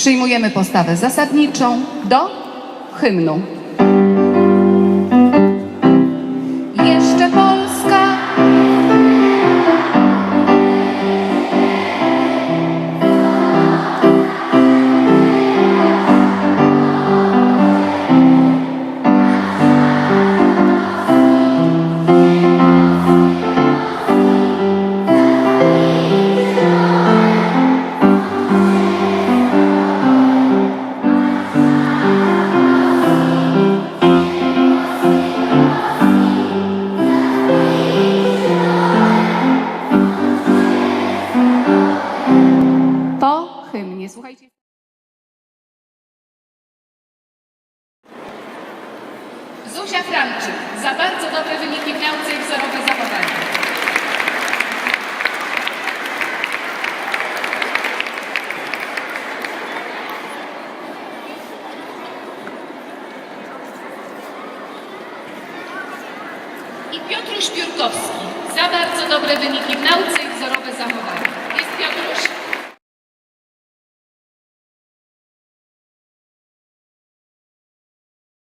Przyjmujemy postawę zasadniczą do hymnu. Po hymnie. Słuchajcie. Zuzia Franczyk. Za bardzo dobre wyniki w nauce i wzorowe zachowanie. I Piotruś Piórkowski. Za bardzo dobre wyniki w nauce i wzorowe